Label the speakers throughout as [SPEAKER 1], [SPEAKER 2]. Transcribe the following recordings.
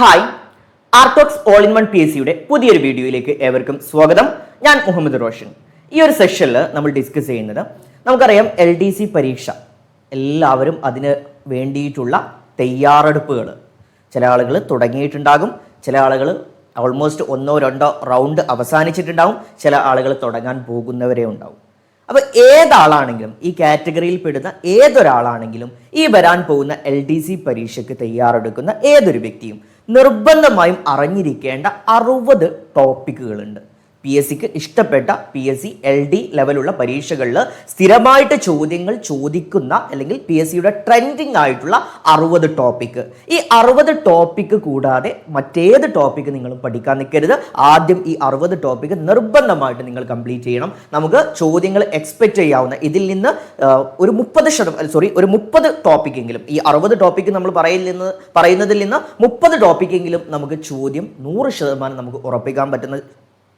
[SPEAKER 1] Hi Artox all in one P S സിയുടെ പുതിയൊരു വീഡിയോയിലേക്ക് ഏവർക്കും സ്വാഗതം. ഞാൻ മുഹമ്മദ് റോഷൻ. ഈ ഒരു സെഷനിൽ നമ്മൾ ഡിസ്കസ് ചെയ്യുന്നത് നമുക്കറിയാം എൽ ഡി സി പരീക്ഷ. എല്ലാവരും അതിന് വേണ്ടിയിട്ടുള്ള തയ്യാറെടുപ്പുകൾ ചില ആളുകൾ തുടങ്ങിയിട്ടുണ്ടാകും ചില ആളുകൾ ഓൾമോസ്റ്റ് ഒന്നോ രണ്ടോ റൗണ്ട് അവസാനിച്ചിട്ടുണ്ടാകും ചില ആളുകൾ തുടങ്ങാൻ പോകുന്നവരെ ഉണ്ടാവും. അപ്പോൾ ഏതാളാണെങ്കിലും ഈ കാറ്റഗറിയിൽ പെടുന്ന ഏതൊരാളാണെങ്കിലും ഈ വരാൻ പോകുന്ന എൽ ഡി സി പരീക്ഷയ്ക്ക് തയ്യാറെടുക്കുന്ന ഏതൊരു വ്യക്തിയും നിർബന്ധമായും അറിഞ്ഞിരിക്കേണ്ട അറുപത് ടോപ്പിക്കുകളുണ്ട് പി എസ് സിക്ക് ഇഷ്ടപ്പെട്ട P S C L D ലെവലുള്ള പരീക്ഷകളിൽ സ്ഥിരമായിട്ട് ചോദ്യങ്ങൾ ചോദിക്കുന്ന അല്ലെങ്കിൽ പി എസ് സിയുടെ ട്രെൻഡിങ് ആയിട്ടുള്ള അറുപത് ടോപ്പിക്ക് ഈ അറുപത് ടോപ്പിക്ക് കൂടാതെ മറ്റേത് ടോപ്പിക്ക് നിങ്ങൾ പഠിക്കാൻ നിൽക്കരുത്. ആദ്യം ഈ അറുപത് ടോപ്പിക്ക് നിർബന്ധമായിട്ട് നിങ്ങൾ കംപ്ലീറ്റ് ചെയ്യണം. നമുക്ക് ചോദ്യങ്ങൾ എക്സ്പെക്റ്റ് ചെയ്യാവുന്ന ഇതിൽ നിന്ന് ഒരു മുപ്പത് ശതമാനം സോറി ഒരു മുപ്പത് ടോപ്പിക്കെങ്കിലും ഈ അറുപത് ടോപ്പിക്ക് നമ്മൾ പറയുന്നത് പറയുന്നതിൽ നിന്ന് മുപ്പത് ടോപ്പിക്കെങ്കിലും നമുക്ക് ചോദ്യം നൂറ് ശതമാനം നമുക്ക് ഉറപ്പിക്കാൻ പറ്റുന്ന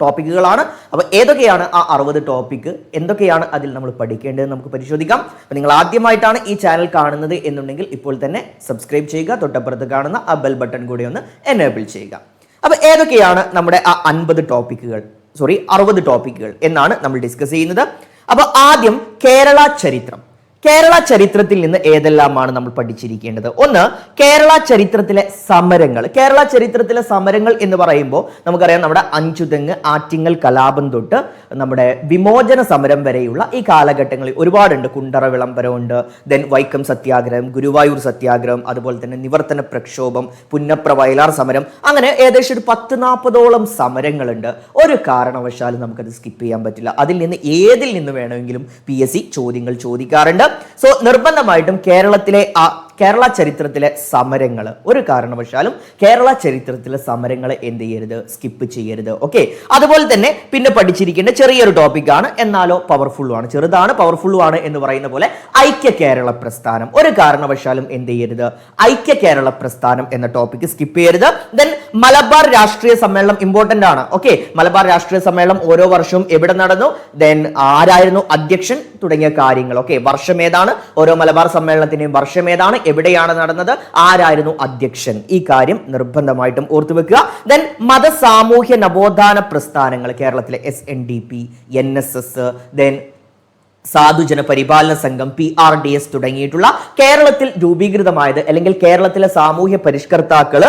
[SPEAKER 1] ടോപ്പിക്കുകളാണ് അപ്പോൾ ഏതൊക്കെയാണ് ആ അറുപത് ടോപ്പിക്ക് എന്തൊക്കെയാണ് അതിൽ നമ്മൾ പഠിക്കേണ്ടത് നമുക്ക് പരിശോധിക്കാം. അപ്പോൾ നിങ്ങൾ ആദ്യമായിട്ടാണ് ഈ ചാനൽ കാണുന്നത് എന്നുണ്ടെങ്കിൽ ഇപ്പോൾ തന്നെ സബ്സ്ക്രൈബ് ചെയ്യുക. തൊട്ടപ്പുറത്ത് കാണുന്ന ആ ബെൽ ബട്ടൺ കൂടി ഒന്ന് എനേബിൾ ചെയ്യുക. അപ്പോൾ ഏതൊക്കെയാണ് നമ്മുടെ ആ അൻപത് ടോപ്പിക്കുകൾ സോറി അറുപത് ടോപ്പിക്കുകൾ എന്നാണ് നമ്മൾ ഡിസ്കസ് ചെയ്യുന്നത്. അപ്പോൾ ആദ്യം കേരള ചരിത്രം. കേരള ചരിത്രത്തിൽ നിന്ന് ഏതെല്ലാമാണ് നമ്മൾ പഠിച്ചിരിക്കേണ്ടത്? ഒന്ന് കേരള ചരിത്രത്തിലെ സമരങ്ങൾ. കേരള ചരിത്രത്തിലെ സമരങ്ങൾ എന്ന് പറയുമ്പോൾ നമുക്കറിയാം നമ്മുടെ അഞ്ചുതെങ്ങ് ആറ്റിങ്ങൽ കലാപം തൊട്ട് നമ്മുടെ വിമോചന സമരം വരെയുള്ള ഈ കാലഘട്ടങ്ങളിൽ ഒരുപാടുണ്ട്. കുണ്ടറ വിളംബരമുണ്ട് ദെൻ വൈക്കം സത്യാഗ്രഹം ഗുരുവായൂർ സത്യാഗ്രഹം അതുപോലെ തന്നെ നിവർത്തന പ്രക്ഷോഭം പുന്നപ്ര വയലാർ സമരം. അങ്ങനെ ഏകദേശം ഒരു പത്ത് നാൽപ്പതോളം സമരങ്ങളുണ്ട്. ഒരു കാരണവശാലും നമുക്കത് സ്കിപ്പ് ചെയ്യാൻ പറ്റില്ല. അതിൽ നിന്ന് ഏതിൽ നിന്ന് വേണമെങ്കിലും പി ചോദ്യങ്ങൾ ചോദിക്കാറുണ്ട്. സോ നിർബന്ധമായിട്ടും കേരളത്തിലെ ആ കേരള ചരിത്രത്തിലെ സമരങ്ങൾ ഒരു കാരണവശാലും കേരള ചരിത്രത്തിലെ സമരങ്ങൾ എന്ത് ചെയ്യരുത്? സ്കിപ്പ് ചെയ്യരുത്. ഓക്കെ അതുപോലെ തന്നെ പിന്നെ പഠിച്ചിരിക്കേണ്ട ചെറിയൊരു ടോപ്പിക്കാണ് എന്നാലോ പവർഫുള്ളും ആണ്. ചെറുതാണ് പവർഫുള്ളും ആണ് എന്ന് പറയുന്ന പോലെ ഐക്യ കേരള പ്രസ്ഥാനം. ഒരു കാരണവശാലും എന്ത് ചെയ്യരുത്? ഐക്യ കേരള പ്രസ്ഥാനം എന്ന ടോപ്പിക്ക് സ്കിപ്പ് ചെയ്യരുത്. ദെൻ മലബാർ രാഷ്ട്രീയ സമ്മേളനം ഇമ്പോർട്ടന്റ് ആണ്. ഓക്കെ മലബാർ രാഷ്ട്രീയ സമ്മേളനം ഓരോ വർഷവും എവിടെ നടന്നു? ദെൻ ആരായിരുന്നു അധ്യക്ഷൻ? തുടങ്ങിയ കാര്യങ്ങൾ. ഓക്കെ വർഷം ഏതാണ്? ഓരോ മലബാർ സമ്മേളനത്തിന്റെയും വർഷം ഏതാണ്? എവിടെയാണ് നടന്നത്? ആരായിരുന്നു അധ്യക്ഷൻ? ഈ കാര്യം നിർബന്ധമായിട്ടും ഓർത്തു വെക്കുക. ദെൻ മത സാമൂഹ്യ നവോത്ഥാന പ്രസ്ഥാനങ്ങൾ കേരളത്തിലെ S N D P N S S then സാധുജന പരിപാലന സംഘം പി ആർ ഡി എസ് തുടങ്ങിയിട്ടുള്ള കേരളത്തിൽ രൂപീകൃതമായത് അല്ലെങ്കിൽ കേരളത്തിലെ സാമൂഹ്യ പരിഷ്കർത്താക്കൾ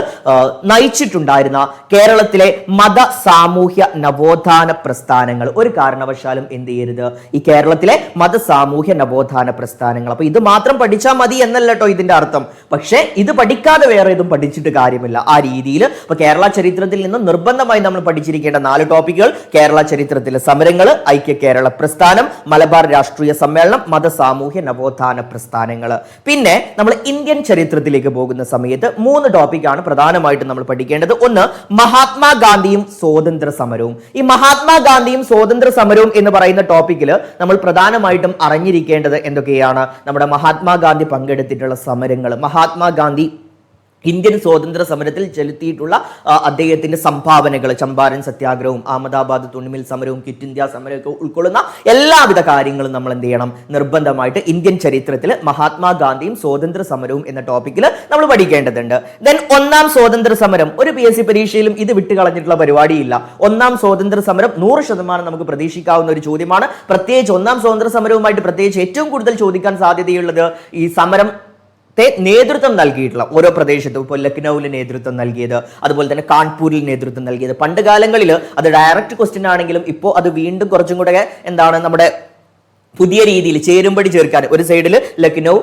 [SPEAKER 1] നയിച്ചിട്ടുണ്ടായിരുന്ന കേരളത്തിലെ മത സാമൂഹ്യ നവോത്ഥാന പ്രസ്ഥാനങ്ങൾ. ഒരു കാരണവശാലും എന്ത് ചെയ്യരുത്? ഈ കേരളത്തിലെ മത സാമൂഹ്യ നവോത്ഥാന പ്രസ്ഥാനങ്ങൾ. അപ്പൊ ഇത് മാത്രം പഠിച്ചാൽ മതി എന്നല്ല കേട്ടോ ഇതിന്റെ അർത്ഥം. പക്ഷേ ഇത് പഠിക്കാതെ വേറെ ഇതും പഠിച്ചിട്ട് കാര്യമില്ല. ആ രീതിയിൽ ഇപ്പൊ കേരള ചരിത്രത്തിൽ നിന്ന് നിർബന്ധമായി നമ്മൾ പഠിച്ചിരിക്കേണ്ട നാല് ടോപ്പിക്കുകൾ കേരള ചരിത്രത്തിലെ സമരങ്ങൾ ഐക്യ കേരള പ്രസ്ഥാനം മലബാർ രാഷ്ട്രീയ സമ്മേളനം മത സാമൂഹ്യ നവോത്ഥാന പ്രസ്ഥാനങ്ങൾ പിന്നെ നമ്മൾ ഇന്ത്യൻ ചരിത്രത്തിലേക്ക് പോകുന്ന സമയത്ത് മൂന്ന് ടോപ്പിക്കാണ് പ്രധാനമായിട്ടും നമ്മൾ പഠിക്കേണ്ടത്. ഒന്ന് മഹാത്മാഗാന്ധിയും സ്വാതന്ത്ര്യ സമരവും. ഈ മഹാത്മാഗാന്ധിയും സ്വാതന്ത്ര്യ സമരവും എന്ന് പറയുന്ന ടോപ്പിക്കിൽ നമ്മൾ പ്രധാനമായിട്ടും അറിഞ്ഞിരിക്കേണ്ടത് എന്തൊക്കെയാണ്? നമ്മുടെ മഹാത്മാഗാന്ധി പങ്കെടുത്തിട്ടുള്ള സമരങ്ങൾ മഹാത്മാഗാന്ധി ഇന്ത്യൻ സ്വാതന്ത്ര്യ സമരത്തിൽ ചെലുത്തിയിട്ടുള്ള അദ്ദേഹത്തിന്റെ സംഭാവനകൾ ചമ്പാരൻ സത്യാഗ്രഹവും അഹമ്മദാബാദ് തുണിമിൽ സമരവും കിറ്റ് ഇന്ത്യ സമരമൊക്കെ ഉൾക്കൊള്ളുന്ന എല്ലാവിധ കാര്യങ്ങളും നമ്മൾ എന്ത് ചെയ്യണം? നിർബന്ധമായിട്ട് ഇന്ത്യൻ ചരിത്രത്തിൽ മഹാത്മാഗാന്ധിയും സ്വാതന്ത്ര്യ സമരവും എന്ന ടോപ്പിക്കിൽ നമ്മൾ പഠിക്കേണ്ടതുണ്ട്. ദെൻ ഒന്നാം സ്വാതന്ത്ര്യ സമരം ഒരു പി എസ് സി പരീക്ഷയിലും ഇത് വിട്ട് കളഞ്ഞിട്ടുള്ള പരിപാടിയില്ല. ഒന്നാം സ്വാതന്ത്ര്യ സമരം നൂറ് ശതമാനം നമുക്ക് പ്രതീക്ഷിക്കാവുന്ന ഒരു ചോദ്യമാണ്. പ്രത്യേകിച്ച് ഒന്നാം സ്വാതന്ത്ര്യ സമരവുമായിട്ട് പ്രത്യേകിച്ച് ഏറ്റവും കൂടുതൽ ചോദിക്കാൻ സാധ്യതയുള്ളത് ഈ സമരം നേതൃത്വം നൽകിയിട്ടുള്ള ഓരോ പ്രദേശത്തും ഇപ്പോൾ ലക്നൌവിൽ നേതൃത്വം നൽകിയത് അതുപോലെ തന്നെ കാൺപൂരിൽ നേതൃത്വം നൽകിയത്. പണ്ട് കാലങ്ങളിൽ അത് ഡയറക്റ്റ് ക്വസ്റ്റ്യൻ ആണെങ്കിലും ഇപ്പോൾ അത് വീണ്ടും കുറച്ചും കൂടെ എന്താണ് നമ്മുടെ പുതിയ രീതിയിൽ ചേരുമ്പടി ചേർക്കാൻ. ഒരു സൈഡിൽ ലക്നൗ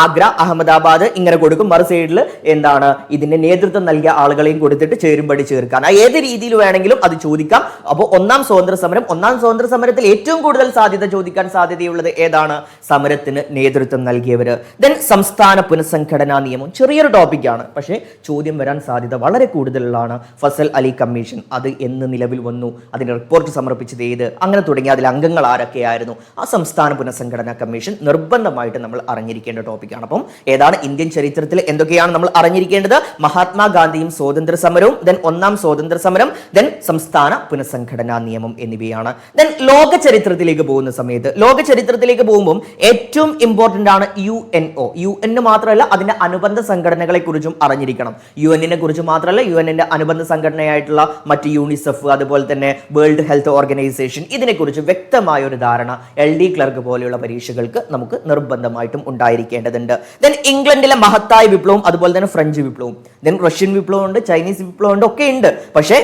[SPEAKER 1] ആഗ്ര അഹമ്മദാബാദ് ഇങ്ങനെ കൊടുക്കും. മറു സൈഡിൽ എന്താണ് ഇതിന്റെ നേതൃത്വം നൽകിയ ആളുകളെയും കൊടുത്തിട്ട് ചേരുമ്പടി ചേർക്കാൻ. ആ ഏത് രീതിയിൽ വേണമെങ്കിലും അത് ചോദിക്കാം. അപ്പോൾ ഒന്നാം സ്വാതന്ത്ര്യ സമരം ഒന്നാം സ്വാതന്ത്ര്യ സമരത്തിൽ ഏറ്റവും കൂടുതൽ സാധ്യത ചോദിക്കാൻ സാധ്യതയുള്ളത് ഏതാണ്? സമരത്തിന് നേതൃത്വം നൽകിയവർ ദെൻ സംസ്ഥാന പുനഃസംഘടനാ നിയമം ചെറിയൊരു ടോപ്പിക്കാണ് പക്ഷേ ചോദ്യം വരാൻ സാധ്യത വളരെ കൂടുതലുള്ളതാണ് ഫസൽ അലി കമ്മീഷൻ അത് എന്ന് നിലവിൽ വന്നു. അതിന് റിപ്പോർട്ട് സമർപ്പിച്ചത് ഏത്? അങ്ങനെ തുടങ്ങി. അതിൽ അംഗങ്ങൾ ആരൊക്കെയായിരുന്നു? ആ സംസ്ഥാന പുനഃസംഘടനാ കമ്മീഷൻ നിർബന്ധമായിട്ട് നമ്മൾ അറിഞ്ഞിരിക്കേണ്ട ടോപ്പിക്കാണ് അപ്പം ഏതാണ് ഇന്ത്യൻ ചരിത്രത്തിൽ എന്തൊക്കെയാണ് നമ്മൾ അറിഞ്ഞിരിക്കേണ്ടത്? മഹാത്മാഗാന്ധിയും സ്വാതന്ത്ര്യ സമരവും ദെൻ ഒന്നാം സ്വാതന്ത്ര്യ സമരം ദെൻ സംസ്ഥാന പുനഃസംഘടനാ നിയമം എന്നിവയാണ്. ദെൻ ലോക ചരിത്രത്തിലേക്ക് പോകുന്ന സമയത്ത് ലോക ചരിത്രത്തിലേക്ക് പോകുമ്പോൾ ഏറ്റവും ഇമ്പോർട്ടന്റ് ആണ് U N O U N മാത്രമല്ല അതിന്റെ അനുബന്ധ സംഘടനകളെ കുറിച്ചും അറിഞ്ഞിരിക്കണം. യു എന്നിനെ കുറിച്ച് മാത്രമല്ല യു എന്നിന്റെ അനുബന്ധ സംഘടനയായിട്ടുള്ള മറ്റ് യൂണിസെഫ് അതുപോലെ തന്നെ വേൾഡ് ഹെൽത്ത് ഓർഗനൈസേഷൻ ഇതിനെക്കുറിച്ച് വ്യക്തമായ ഒരു ധാരണ എൽ ഡി ക്ലർക്ക് പോലെയുള്ള പരീക്ഷകൾക്ക് നമുക്ക് നിർബന്ധമായിട്ടും ഉണ്ടായിരിക്കേണ്ടതുണ്ട്. ദെൻ ഇംഗ്ലണ്ടിലെ മഹത്തായ വിപ്ലവം അതുപോലെ തന്നെ ഫ്രഞ്ച് വിപ്ലവം. ദെൻ റഷ്യൻ വിപ്ലവം ഉണ്ട് ചൈനീസ് വിപ്ലവം ഉണ്ട് ഒക്കെ ഉണ്ട് പക്ഷേ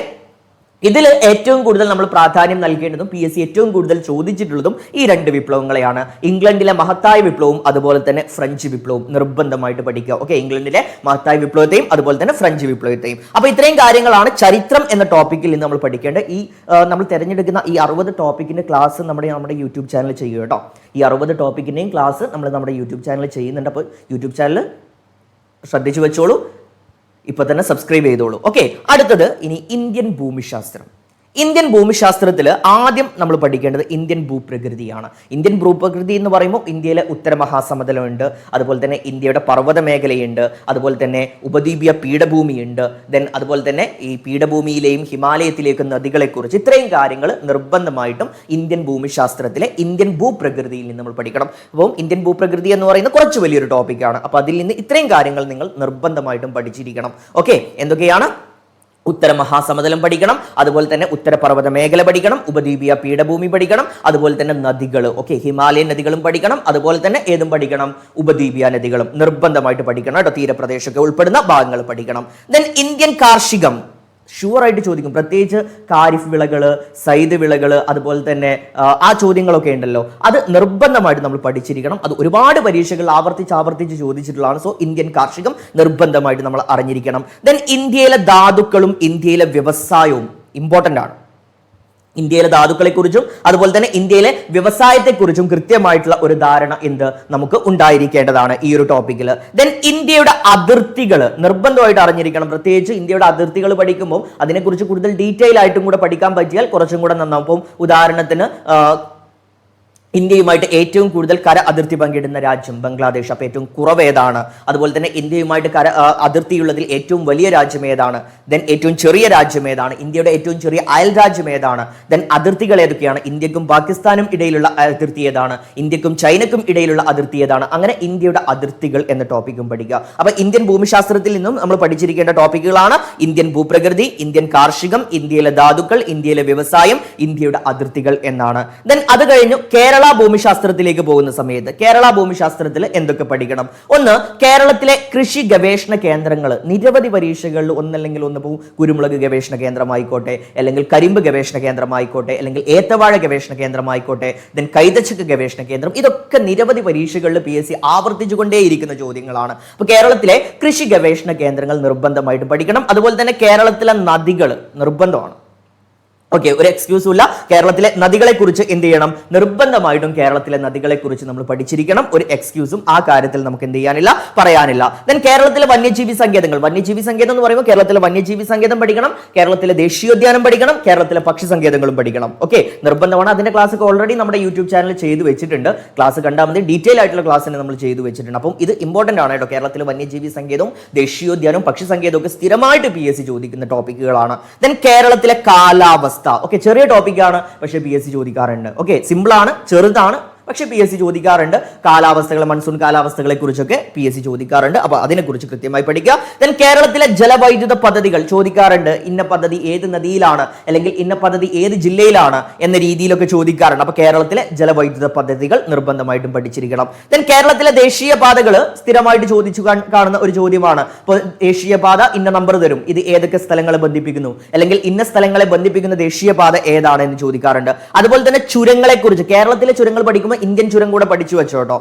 [SPEAKER 1] ഇതിൽ ഏറ്റവും കൂടുതൽ നമ്മൾ പ്രാധാന്യം നൽകേണ്ടതും പി എസ് സി ഏറ്റവും കൂടുതൽ ചോദിച്ചിട്ടുള്ളതും ഈ രണ്ട് വിപ്ലവങ്ങളെയാണ്. ഇംഗ്ലണ്ടിലെ മഹത്തായ വിപ്ലവവും അതുപോലെ തന്നെ ഫ്രഞ്ച് വിപ്ലവവും നിർബന്ധമായിട്ട് പഠിക്കുക. ഓക്കെ ഇംഗ്ലണ്ടിലെ മഹത്തായ വിപ്ലവത്തെയും അതുപോലെ തന്നെ ഫ്രഞ്ച് വിപ്ലവത്തെയും. അപ്പോൾ ഇത്രയും കാര്യങ്ങളാണ് ചരിത്രം എന്ന ടോപ്പിക്കിൽ നിന്ന് നമ്മൾ പഠിക്കേണ്ടത്. ഈ നമ്മൾ തിരഞ്ഞെടുക്കുന്ന ഈ അറുപത് ടോപ്പിക്കിന്റെ ക്ലാസ് നമ്മുടെ നമ്മുടെ യൂട്യൂബ് ചാനൽ ചെയ്യുക കേട്ടോ. ഈ അറുപത് ടോപ്പിക്കിന്റെയും ക്ലാസ് നമ്മൾ നമ്മുടെ യൂട്യൂബ് ചാനൽ ചെയ്യുന്നുണ്ട്. അപ്പോൾ യൂട്യൂബ് ചാനൽ ശ്രദ്ധിച്ചു വെച്ചോളൂ. ഇപ്പൊ തന്നെ സബ്സ്ക്രൈബ് ചെയ്തോളൂ. ഓക്കെ അടുത്തത് ഇനി ഇന്ത്യൻ ഭൂമിശാസ്ത്രം. ഇന്ത്യൻ ഭൂമിശാസ്ത്രത്തിൽ ആദ്യം നമ്മൾ പഠിക്കേണ്ടത് ഇന്ത്യൻ ഭൂപ്രകൃതിയാണ്. ഇന്ത്യൻ ഭൂപ്രകൃതി എന്ന് പറയുമ്പോൾ ഇന്ത്യയിലെ ഉത്തരമഹാസമതലമുണ്ട് അതുപോലെ തന്നെ ഇന്ത്യയുടെ പർവത മേഖലയുണ്ട് അതുപോലെ തന്നെ ഉപദ്വീപീയ പീഠഭൂമിയുണ്ട് ദെൻ അതുപോലെ തന്നെ ഈ പീഠഭൂമിയിലെയും ഹിമാലയത്തിലേക്കും നദികളെക്കുറിച്ച് ഇത്രയും കാര്യങ്ങൾ നിർബന്ധമായിട്ടും ഇന്ത്യൻ ഭൂമിശാസ്ത്രത്തിലെ ഇന്ത്യൻ ഭൂപ്രകൃതിയിൽ നിന്ന് നമ്മൾ പഠിക്കണം. അപ്പം ഇന്ത്യൻ ഭൂപ്രകൃതി എന്ന് പറയുന്നത് കുറച്ച് വലിയൊരു ടോപ്പിക്കാണ് അപ്പോൾ അതിൽ നിന്ന് ഇത്രയും കാര്യങ്ങൾ നിങ്ങൾ നിർബന്ധമായിട്ടും പഠിച്ചിരിക്കണം. ഓക്കെ എന്തൊക്കെയാണ്? ഉത്തര മഹാസമതലം പഠിക്കണം അതുപോലെ തന്നെ ഉത്തരപർവത മേഖല പഠിക്കണം ഉപദ്വീപീയ പീഠഭൂമി പഠിക്കണം അതുപോലെ തന്നെ നദികൾ ഓക്കെ ഹിമാലയൻ നദികളും പഠിക്കണം അതുപോലെ തന്നെ ഏതും പഠിക്കണം? ഉപദ്വീപീയ നദികളും നിർബന്ധമായിട്ട് പഠിക്കണം കേട്ടോ തീരപ്രദേശമൊക്കെ ഉൾപ്പെടുന്ന ഭാഗങ്ങൾ പഠിക്കണം. Then Indian കാർഷികം. ഷുവർ ആയിട്ട് ചോദിക്കും. പ്രത്യേകിച്ച് കാരിഫ് വിളകൾ സൈദ് വിളകൾ അതുപോലെ തന്നെ ആ ചോദ്യങ്ങളൊക്കെ ഉണ്ടല്ലോ. അത് നിർബന്ധമായിട്ട് നമ്മൾ പഠിച്ചിരിക്കണം. അത് ഒരുപാട് പരീക്ഷകൾ ആവർത്തിച്ച് ആവർത്തിച്ച് ചോദിച്ചിട്ടുള്ളതാണ്. സോ ഇന്ത്യൻ കാർഷികം നിർബന്ധമായിട്ട് നമ്മൾ അറിഞ്ഞിരിക്കണം. ദെൻ ഇന്ത്യയിലെ ധാതുക്കളും ഇന്ത്യയിലെ വ്യവസായവും ഇമ്പോർട്ടന്റ് ആണ്. ഇന്ത്യയിലെ ധാതുക്കളെക്കുറിച്ചും അതുപോലെ തന്നെ ഇന്ത്യയിലെ വ്യവസായത്തെക്കുറിച്ചും കൃത്യമായിട്ടുള്ള ഒരു ധാരണ എന്ത് നമുക്ക് ഉണ്ടായിരിക്കേണ്ടതാണ് ഈ ഒരു ടോപ്പിക്കിൽ ദെൻ ഇന്ത്യയുടെ അതിർത്തികൾ നിർബന്ധമായിട്ട് അറിഞ്ഞിരിക്കണം. പ്രത്യേകിച്ച് ഇന്ത്യയുടെ അതിർത്തികൾ പഠിക്കുമ്പോൾ അതിനെക്കുറിച്ച് കൂടുതൽ ഡീറ്റെയിൽ ആയിട്ടും കൂടെ പഠിക്കാൻ പറ്റിയാൽ കുറച്ചും കൂടെ നന്നാവും. ഉദാഹരണത്തിന് ഇന്ത്യയുമായിട്ട് ഏറ്റവും കൂടുതൽ കര അതിർത്തി പങ്കിടുന്ന രാജ്യം ബംഗ്ലാദേശ്. അപ്പോൾ ഏറ്റവും കുറവ് ഏതാണ് അതുപോലെ തന്നെ ഇന്ത്യയുമായിട്ട് കര അതിർത്തിയുള്ളതിൽ ഏറ്റവും വലിയ രാജ്യം ഏതാണ്? ദെൻ ഏറ്റവും ചെറിയ രാജ്യം ഏതാണ്? ഇന്ത്യയുടെ ഏറ്റവും ചെറിയ അയൽ രാജ്യം ഏതാണ്? ദെൻ അതിർത്തികൾ ഏതൊക്കെയാണ്? ഇന്ത്യക്കും പാകിസ്ഥാനും ഇടയിലുള്ള അതിർത്തി ഏതാണ്? ഇന്ത്യക്കും ചൈനക്കും ഇടയിലുള്ള അതിർത്തി ഏതാണ്? അങ്ങനെ ഇന്ത്യയുടെ അതിർത്തികൾ എന്ന ടോപ്പിക്കും പഠിക്കുക. അപ്പോൾ ഇന്ത്യൻ ഭൂമിശാസ്ത്രത്തിൽ നിന്നും നമ്മൾ പഠിച്ചിരിക്കേണ്ട ടോപ്പിക്കുകളാണ് ഇന്ത്യൻ ഭൂപ്രകൃതി ഇന്ത്യൻ കാർഷികം ഇന്ത്യയിലെ ധാതുക്കൾ ഇന്ത്യയിലെ വ്യവസായം ഇന്ത്യയുടെ അതിർത്തികൾ എന്നാണ്. ദെൻ അത് കഴിഞ്ഞു കേരള ഭൂമിശാസ്ത്രത്തിലേക്ക് പോകുന്ന സമയത്ത് കേരള ഭൂമിശാസ്ത്രത്തിൽ എന്തൊക്കെ പഠിക്കണം? ഒന്ന് കേരളത്തിലെ കൃഷി ഗവേഷണ കേന്ദ്രങ്ങൾ നിരവധി പരീക്ഷകളിൽ ഒന്നല്ലെങ്കിൽ ഒന്ന് പോകും കുരുമുളക് ഗവേഷണ കേന്ദ്രമായിക്കോട്ടെ അല്ലെങ്കിൽ കരിമ്പ് ഗവേഷണ കേന്ദ്രമായിക്കോട്ടെ അല്ലെങ്കിൽ ഏത്തവാഴ ഗവേഷണ കേന്ദ്രമായിക്കോട്ടെ ദെൻ കൈതച്ചക്ക് ഗവേഷണ കേന്ദ്രം. ഇതൊക്കെ നിരവധി പരീക്ഷകളിൽ പി എസ് സി ആവർത്തിച്ചുകൊണ്ടേയിരിക്കുന്ന ചോദ്യങ്ങളാണ്. അപ്പോൾ കേരളത്തിലെ കൃഷി ഗവേഷണ കേന്ദ്രങ്ങൾ നിർബന്ധമായിട്ട് പഠിക്കണം. അതുപോലെ തന്നെ കേരളത്തിലെ നദികൾ നിർബന്ധമാണ്. ഓക്കെ ഒരു എക്സ്ക്യൂസും ഇല്ല. കേരളത്തിലെ നദികളെ കുറിച്ച് എന്ത് ചെയ്യണം? നിർബന്ധമായിട്ടും കേരളത്തിലെ നദികളെ കുറിച്ച് നമ്മൾ പഠിച്ചിരിക്കണം. ഒരു എക്സ്ക്യൂസും ആ കാര്യത്തിൽ നമുക്ക് എന്ത് ചെയ്യാനില്ല പറയാനില്ല. ദെൻ കേരളത്തിലെ വന്യജീവി സങ്കേതങ്ങൾ. വന്യജീവി സങ്കേതം എന്ന് പറയുമ്പോൾ കേരളത്തിലെ വന്യജീവി സങ്കേതം പഠിക്കണം കേരളത്തിലെ ദേശീയോദ്യാനം പഠിക്കണം കേരളത്തിലെ പക്ഷി സങ്കേതങ്ങളും പഠിക്കണം. ഓക്കെ നിർബന്ധമാണ്. അതിന്റെ ക്ലാസ് ഓൾറെഡി നമ്മുടെ യൂട്യൂബ് ചാനൽ ചെയ്തു വെച്ചിട്ടുണ്ട്. ക്ലാസ് കണ്ടാൽ മതി. ഡീറ്റെയിൽ ആയിട്ടുള്ള ക്ലാസ്സിനെ നമ്മൾ ചെയ്തു വെച്ചിട്ടുണ്ട്. അപ്പം ഇത് ഇമ്പോർട്ടന്റ് ആണ് കേട്ടോ. കേരളത്തിലെ വന്യജീവി സങ്കേതവും ദേശീയോദ്യാനവും പക്ഷി സങ്കേതവും ഒക്കെ സ്ഥിരമായിട്ട് പി എസ് സി ചോദിക്കുന്ന ടോപ്പിക്കുകളാണ് ദെൻ കേരളത്തിലെ കാലാവസ്ഥ. ഓക്കെ ചെറിയ ടോപ്പിക്കാണ് പക്ഷേ പി എസ് സി ചോദിക്കാറുണ്ട്. ഓക്കെ സിമ്പിൾ ആണ് ചെറുതാണ് പക്ഷേ പി എസ് സി ചോദിക്കാറുണ്ട്. കാലാവസ്ഥകൾ മൺസൂൺ കാലാവസ്ഥകളെ കുറിച്ചൊക്കെ പി എസ് സി ചോദിക്കാറുണ്ട്. അപ്പോൾ അതിനെക്കുറിച്ച് കൃത്യമായി പഠിക്കുക ദെൻ കേരളത്തിലെ ജലവൈദ്യുത പദ്ധതികൾ ചോദിക്കാറുണ്ട്. ഇന്ന പദ്ധതി ഏത് നദിയിലാണ്? അല്ലെങ്കിൽ ഇന്ന പദ്ധതി ഏത് ജില്ലയിലാണ്? എന്ന രീതിയിലൊക്കെ ചോദിക്കാറുണ്ട്. അപ്പോൾ കേരളത്തിലെ ജലവൈദ്യുത പദ്ധതികൾ നിർബന്ധമായിട്ടും പഠിച്ചിരിക്കണം. ദെൻ കേരളത്തിലെ ദേശീയ പാതകൾ സ്ഥിരമായിട്ട് ചോദിച്ചു കാണുന്ന ഒരു ചോദ്യമാണ്. ഇപ്പോൾ ദേശീയപാത ഇന്ന നമ്പർ തരും. ഇത് ഏതൊക്കെ സ്ഥലങ്ങളെ ബന്ധിപ്പിക്കുന്നു? അല്ലെങ്കിൽ ഇന്ന സ്ഥലങ്ങളെ ബന്ധിപ്പിക്കുന്ന ദേശീയ പാത ഏതാണ് എന്ന് ചോദിക്കാറുണ്ട്. അതുപോലെ തന്നെ ചുരങ്ങളെ കുറിച്ച് കേരളത്തിലെ ചുരങ്ങൾ പഠിക്കുമ്പോൾ ഇന്ത്യൻ ചുരം കൂടെ പഠിച്ചു വെച്ചോ കേട്ടോ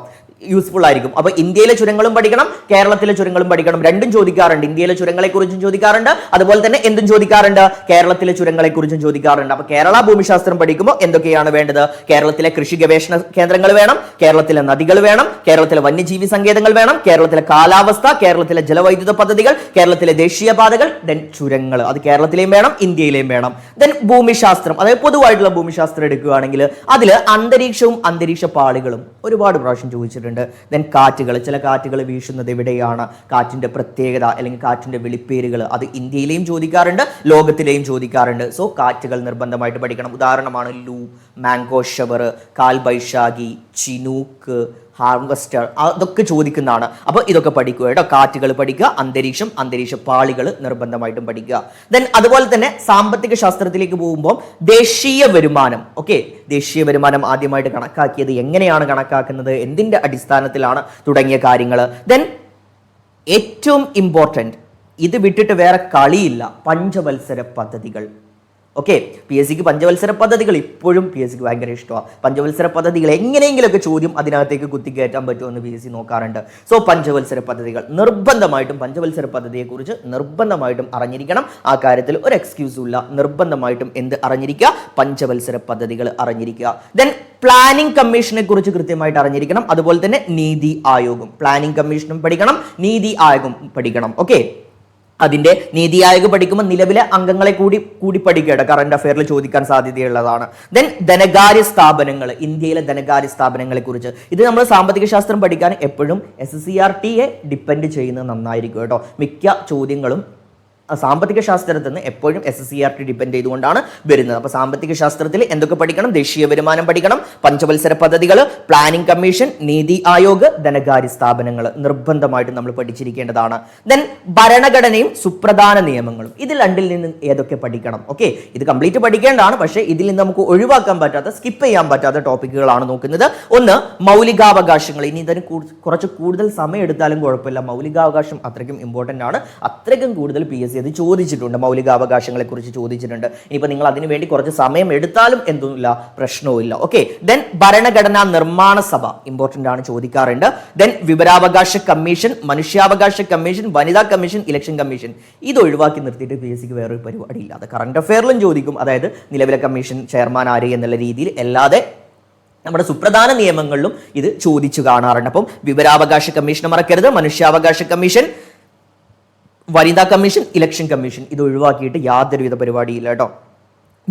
[SPEAKER 1] യൂസ്ഫുൾ ആയിരിക്കും. അപ്പോൾ ഇന്ത്യയിലെ ചുരങ്ങളും പഠിക്കണം കേരളത്തിലെ ചുരങ്ങളും പഠിക്കണം. രണ്ടും ചോദിക്കാറുണ്ട്. ഇന്ത്യയിലെ ചുരങ്ങളെക്കുറിച്ചും ചോദിക്കാറുണ്ട്. അതുപോലെ തന്നെ എന്തും ചോദിക്കാറുണ്ട്? കേരളത്തിലെ ചുരങ്ങളെക്കുറിച്ചും ചോദിക്കാറുണ്ട്. അപ്പോൾ കേരള ഭൂമിശാസ്ത്രം പഠിക്കുമ്പോൾ എന്തൊക്കെയാണ് വേണ്ടത്? കേരളത്തിലെ കൃഷി ഗവേഷണ കേന്ദ്രങ്ങൾ വേണം കേരളത്തിലെ നദികൾ വേണം കേരളത്തിലെ വന്യജീവി സങ്കേതങ്ങൾ വേണം കേരളത്തിലെ കാലാവസ്ഥ കേരളത്തിലെ ജലവൈദ്യുത പദ്ധതികൾ കേരളത്തിലെ ദേശീയപാതകൾ ദെൻ ചുരങ്ങൾ. അത് കേരളത്തിലെയും വേണം ഇന്ത്യയിലെയും വേണം. ദെൻ ഭൂമിശാസ്ത്രം. അതായത് പൊതുവായിട്ടുള്ള ഭൂമിശാസ്ത്രം എടുക്കുകയാണെങ്കിൽ അതിൽ അന്തരീക്ഷവും അന്തരീക്ഷ പാളികളും ഒരുപാട് പ്രാവശ്യം ചോദിച്ചിട്ടുണ്ട്. ദെൻ കാറ്റുകൾ ചില കാറ്റുകൾ വീശുന്നത് എവിടെയാണ്? കാറ്റിന്റെ പ്രത്യേകത അല്ലെങ്കിൽ കാറ്റിന്റെ വെളിപ്പേരുകൾ അത് ഇന്ത്യയിലെയും ചോദിക്കാറുണ്ട് ലോകത്തിലെയും ചോദിക്കാറുണ്ട്. സോ കാറ്റുകൾ നിർബന്ധമായിട്ട് പഠിക്കണം. ഉദാഹരണമാണ് ലൂ മാംഗോ ഷവർ കാൽ ബൈശാഖി ചിനൂക്ക് ഹാർവസ്റ്റർ അതൊക്കെ ചോദിക്കുന്നതാണ്. അപ്പോൾ ഇതൊക്കെ പഠിക്കുക കേട്ടോ. കാറ്റുകൾ പഠിക്കുക അന്തരീക്ഷം അന്തരീക്ഷ പാളികൾ നിർബന്ധമായിട്ടും പഠിക്കുക. ദെൻ അതുപോലെ തന്നെ സാമ്പത്തിക ശാസ്ത്രത്തിലേക്ക് പോകുമ്പോൾ ദേശീയ വരുമാനം ഓക്കെ ദേശീയ വരുമാനം ആദ്യമായിട്ട് കണക്കാക്കിയത് എങ്ങനെയാണ് കണക്കാക്കുന്നത്? എന്തിന്റെ അടിസ്ഥാനത്തിലാണ് തുടങ്ങിയ കാര്യങ്ങൾ? ദെൻ ഏറ്റവും ഇമ്പോർട്ടന്റ് ഇത് വിട്ടിട്ട് വേറെ കളിയില്ല പഞ്ചവത്സര പദ്ധതികൾ. ഓക്കെ പി എസ് സിക്ക് പഞ്ചവത്സര പദ്ധതികൾ ഇപ്പോഴും പി എസ് സിക്ക് ഭയങ്കര ഇഷ്ടമാണ് പഞ്ചവത്സര പദ്ധതികൾ എങ്ങനെയെങ്കിലുമൊക്കെ ചോദ്യം അതിനകത്തേക്ക് കുത്തിക്കയറ്റാൻ പറ്റുമെന്ന് പി എസ് സി നോക്കാറുണ്ട്. സോ പഞ്ചവത്സര പദ്ധതികൾ. നിർബന്ധമായിട്ടും പഞ്ചവത്സര പദ്ധതിയെക്കുറിച്ച് നിർബന്ധമായിട്ടും അറിഞ്ഞിരിക്കണം. ആ കാര്യത്തിൽ ഒരു എക്സ്ക്യൂസും ഇല്ല. നിർബന്ധമായിട്ടും എന്ത് അറിഞ്ഞിരിക്കുക? പഞ്ചവത്സര പദ്ധതികൾ അറിഞ്ഞിരിക്കുക. ദെൻ പ്ലാനിംഗ് കമ്മീഷനെ കുറിച്ച് കൃത്യമായിട്ട് അറിഞ്ഞിരിക്കണം. അതുപോലെ തന്നെ നീതി ആയോഗം. പ്ലാനിംഗ് കമ്മീഷനും പഠിക്കണം. നീതി ആയോഗം പഠിക്കണം. ഓക്കെ അതിന്റെ നീതി ആയോഗ് പഠിക്കുമ്പോൾ നിലവിലെ അംഗങ്ങളെ കൂടി കൂടി പഠിക്കേണ്ട കറന്റ് അഫയറിൽ ചോദിക്കാൻ സാധ്യതയുള്ളതാണ്. ദെൻ ധനകാര്യ സ്ഥാപനങ്ങൾ ഇന്ത്യയിലെ ധനകാര്യ സ്ഥാപനങ്ങളെ കുറിച്ച്. ഇത് നമ്മൾ സാമ്പത്തിക ശാസ്ത്രം പഠിക്കാൻ എപ്പോഴും എസ് സി ആർ ടിയെ ഡിപ്പെൻഡ് ചെയ്യുന്നത് നന്നായിരിക്കും കേട്ടോ. മിക്ക ചോദ്യങ്ങളും സാമ്പത്തിക ശാസ്ത്രത്തിൽ നിന്ന് എപ്പോഴും S S C R T depend ചെയ്തുകൊണ്ടാണ് വരുന്നത്. അപ്പോൾ സാമ്പത്തിക ശാസ്ത്രത്തിൽ എന്തൊക്കെ പഠിക്കണം? ദേശീയ വരുമാനം പഠിക്കണം പഞ്ചവത്സര പദ്ധതികൾ പ്ലാനിംഗ് കമ്മീഷൻ നീതി ആയോഗ് ധനകാര്യ സ്ഥാപനങ്ങൾ നിർബന്ധമായിട്ടും നമ്മൾ പഠിച്ചിരിക്കേണ്ടതാണ്. ദെൻ ഭരണഘടനയും സുപ്രധാന നിയമങ്ങളും. ഇതിൽ രണ്ടിൽ നിന്ന് ഏതൊക്കെ പഠിക്കണം? ഓക്കെ ഇത് കംപ്ലീറ്റ് പഠിക്കേണ്ടതാണ്. പക്ഷേ ഇതിൽ നിന്ന് നമുക്ക് ഒഴിവാക്കാൻ പറ്റാത്ത സ്കിപ്പ് ചെയ്യാൻ പറ്റാത്ത ടോപ്പിക്കുകളാണ് നോക്കുന്നത്. ഒന്ന് മൗലികാവകാശങ്ങൾ. ഇനി ഇതിന് കുറച്ച് കൂടുതൽ സമയം എടുത്താലും കുഴപ്പമില്ല. മൗലികാവകാശം അത്രയ്ക്കും ഇമ്പോർട്ടന്റ് ആണ്. അത്രയ്ക്കും കൂടുതൽ പി എസ് സി അത് ചോദിച്ചിട്ടുണ്ട്. മൗലികാവകാശങ്ങളെ കുറിച്ച് ചോദിച്ചിട്ടുണ്ട്. ഇനിയിപ്പോൾ നിങ്ങൾ അതിനു വേണ്ടി കുറച്ച് സമയം എടുത്താലും എന്തൊന്നുമില്ല പ്രശ്നവുമില്ല. ഓക്കെ ദെൻ ഭരണഘടനാ നിർമ്മാണ സഭ ഇമ്പോർട്ടന്റ് ആണ് ചോദിക്കാറുണ്ട്. ദെൻ വിവരാവകാശ കമ്മീഷൻ മനുഷ്യാവകാശ കമ്മീഷൻ വനിതാ കമ്മീഷൻ ഇലക്ഷൻ കമ്മീഷൻ. ഇത് ഒഴിവാക്കി നിർത്തിയിട്ട് പി എസ് സിക്ക് വേറൊരു പരിപാടിയില്ല. അത് കറണ്ട് അഫെയറിലും ചോദിക്കും. അതായത് നിലവിലെ കമ്മീഷൻ ചെയർമാൻ ആര് എന്നുള്ള രീതിയിൽ അല്ലാതെ നമ്മുടെ സുപ്രധാന നിയമങ്ങളിലും ഇത് ചോദിച്ചു കാണാറുണ്ട്. അപ്പം വിവരാവകാശ കമ്മീഷൻ മറക്കരുത്. മനുഷ്യാവകാശ കമ്മീഷൻ വനിതാ കമ്മീഷൻ ഇലക്ഷൻ കമ്മീഷൻ ഇത് ഒഴിവാക്കിയിട്ട് യാതൊരുവിധ പരിപാടിയില്ല കേട്ടോ.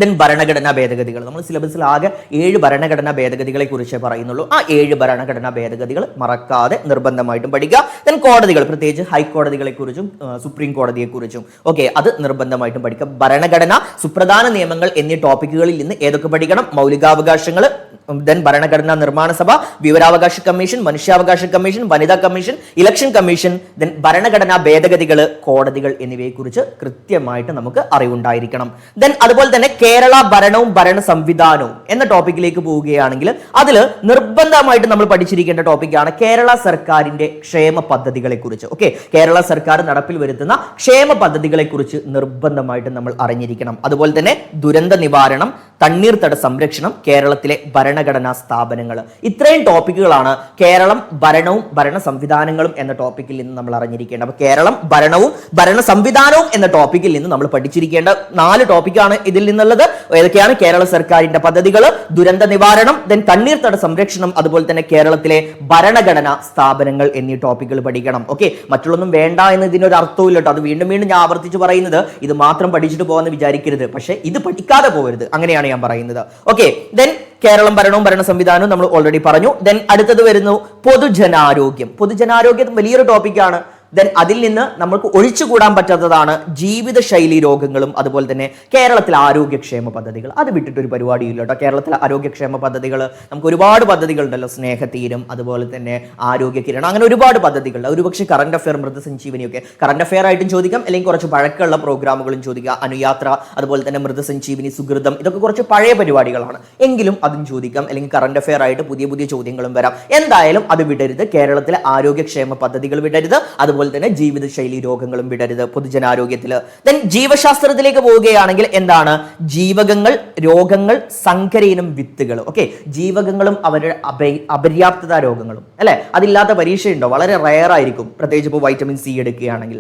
[SPEAKER 1] ദെൻ ഭരണഘടനാ ഭേദഗതികൾ. നമ്മൾ സിലബസിൽ ആകെ ഏഴ് ഭരണഘടനാ ഭേദഗതികളെ കുറിച്ച് പറയുന്നുള്ളൂ. ആ ഏഴ് ഭരണഘടനാ ഭേദഗതികൾ മറക്കാതെ നിർബന്ധമായിട്ടും പഠിക്കുക. ദെൻ കോടതികൾ പ്രത്യേകിച്ച് ഹൈക്കോടതികളെ കുറിച്ചും സുപ്രീം കോടതിയെ കുറിച്ചും ഓക്കെ അത് നിർബന്ധമായിട്ടും പഠിക്കുക. ഭരണഘടന സുപ്രധാന നിയമങ്ങൾ എന്നീ ടോപ്പിക്കുകളിൽ നിന്ന് ഏതൊക്കെ പഠിക്കണം? മൗലികാവകാശങ്ങൾ ദെൻ ഭരണഘടനാ നിർമ്മാണ സഭ വിവരാവകാശ കമ്മീഷൻ മനുഷ്യാവകാശ കമ്മീഷൻ വനിതാ കമ്മീഷൻ ഇലക്ഷൻ കമ്മീഷൻ ദെൻ ഭരണഘടനാ ഭേദഗതികൾ കോടതികൾ എന്നിവയെ കുറിച്ച് കൃത്യമായിട്ട് നമുക്ക് അറിവുണ്ടായിരിക്കണം. ദെൻ അതുപോലെ തന്നെ കേരള ഭരണവും ഭരണ സംവിധാനവും എന്ന ടോപ്പിക്കിലേക്ക് പോവുകയാണെങ്കിൽ അതിൽ നിർബന്ധമായിട്ട് നമ്മൾ പഠിച്ചിരിക്കേണ്ട ടോപ്പിക്കാണ് കേരള സർക്കാരിന്റെ ക്ഷേമ പദ്ധതികളെ കുറിച്ച് ഓക്കെ കേരള സർക്കാർ നടപ്പിൽ വരുത്തുന്ന ക്ഷേമ പദ്ധതികളെ കുറിച്ച് നിർബന്ധമായിട്ട് നമ്മൾ അറിഞ്ഞിരിക്കണം. അതുപോലെ തന്നെ ദുരന്ത നിവാരണം തണ്ണീർത്തട സംരക്ഷണം കേരളത്തിലെ ഭരണഘടനാ സ്ഥാപനങ്ങൾ. ഇത്രയും ടോപ്പിക്കുകളാണ് കേരളം ഭരണവും ഭരണ സംവിധാനങ്ങളും എന്ന ടോപ്പിക്കിൽ നിന്ന് നമ്മൾ അറിഞ്ഞിരിക്കേണ്ടത്. അപ്പൊ കേരളം ഭരണവും ഭരണ സംവിധാനവും എന്ന ടോപ്പിക്കിൽ നിന്ന് നമ്മൾ പഠിച്ചിരിക്കേണ്ട നാല് ടോപ്പിക്കാണ് ഇതിൽ നിന്നുള്ളത്. ഏതൊക്കെയാണ്? കേരള സർക്കാരിന്റെ പദ്ധതികൾ ദുരന്ത നിവാരണം ദെൻ തണ്ണീർത്തട സംരക്ഷണം അതുപോലെ തന്നെ കേരളത്തിലെ ഭരണഘടനാ സ്ഥാപനങ്ങൾ എന്നീ ടോപ്പിക്കുകൾ പഠിക്കണം. ഓക്കെ? മറ്റുള്ളൊന്നും വേണ്ട എന്ന് ഇതിനൊരു അർത്ഥവും കേട്ടോ. അത് വീണ്ടും വീണ്ടും ഞാൻ ആവർത്തിച്ച് പറയുന്നത് ഇത് മാത്രം പഠിച്ചിട്ട് പോകാന്ന് വിചാരിക്കരുത്. പക്ഷേ ഇത് പഠിക്കാതെ പോകരുത്. അങ്ങനെയാണ് ഞാൻ പറയുന്നത്. ഓക്കെ ദെൻ കേരളം ഭരണവും ഭരണ സംവിധാനവും നമ്മൾ ഓൾറെഡി പറഞ്ഞു. ദെൻ അടുത്തത് വരുന്നു പൊതുജനാരോഗ്യം. പൊതുജനാരോഗ്യം വലിയൊരു ടോപ്പിക്കാണ് ദെൻ അതിൽ നിന്ന് നമുക്ക് ഒഴിച്ചുകൂടാൻ പറ്റാത്തതാണ് ജീവിതശൈലി രോഗങ്ങളും അതുപോലെ തന്നെ കേരളത്തിലെ ആരോഗ്യക്ഷേമ പദ്ധതികൾ. അത് വിട്ടിട്ടൊരു പരിപാടിയില്ല കേട്ടോ കേരളത്തിലെ ആരോഗ്യക്ഷേമ പദ്ധതികൾ നമുക്ക് ഒരുപാട് പദ്ധതികളുണ്ടല്ലോ. സ്നേഹതീരം അതുപോലെ തന്നെ ആരോഗ്യ കിരണം അങ്ങനെ ഒരുപാട് പദ്ധതികളുണ്ട്. ഒരുപക്ഷെ കറണ്ട് അഫെയർ മൃതസഞ്ജീവനിയൊക്കെ. കറണ്ട് അഫെയർ ആയിട്ടും ചോദിക്കാം അല്ലെങ്കിൽ കുറച്ച് പഴക്കമുള്ള പ്രോഗ്രാമുകളും ചോദിക്കുക അനുയാത്ര അതുപോലെ തന്നെ മൃതസഞ്ജീവനി സുഹൃതം ഇതൊക്കെ കുറച്ച് പഴയ പരിപാടികളാണ്. എങ്കിലും അതും ചോദിക്കാം അല്ലെങ്കിൽ കറണ്ട് അഫെയർ ആയിട്ട് പുതിയ പുതിയ ചോദ്യങ്ങളും വരാം. എന്തായാലും അത് വിടരുത്. കേരളത്തിലെ ആരോഗ്യക്ഷേമ പദ്ധതികൾ വിടരുത്. അതുപോലെ അതുപോലെ തന്നെ ജീവിതശൈലി രോഗങ്ങളും വിടരുത് പൊതുജനാരോഗ്യത്തിൽ ദെൻ ജീവശാസ്ത്രത്തിലേക്ക് പോവുകയാണെങ്കിൽ എന്താണ്? ജീവകങ്ങൾ രോഗങ്ങൾ സങ്കരയിനം വിത്തുകൾ ഓക്കെ ജീവകങ്ങളും അവരുടെ അപ അപര്യാപ്തത രോഗങ്ങളും. അല്ലെ? അതില്ലാത്ത പരീക്ഷയുണ്ടോ? വളരെ റയർ ആയിരിക്കും. പ്രത്യേകിച്ച് ഇപ്പോൾ വൈറ്റമിൻ സി എടുക്കുകയാണെങ്കിൽ.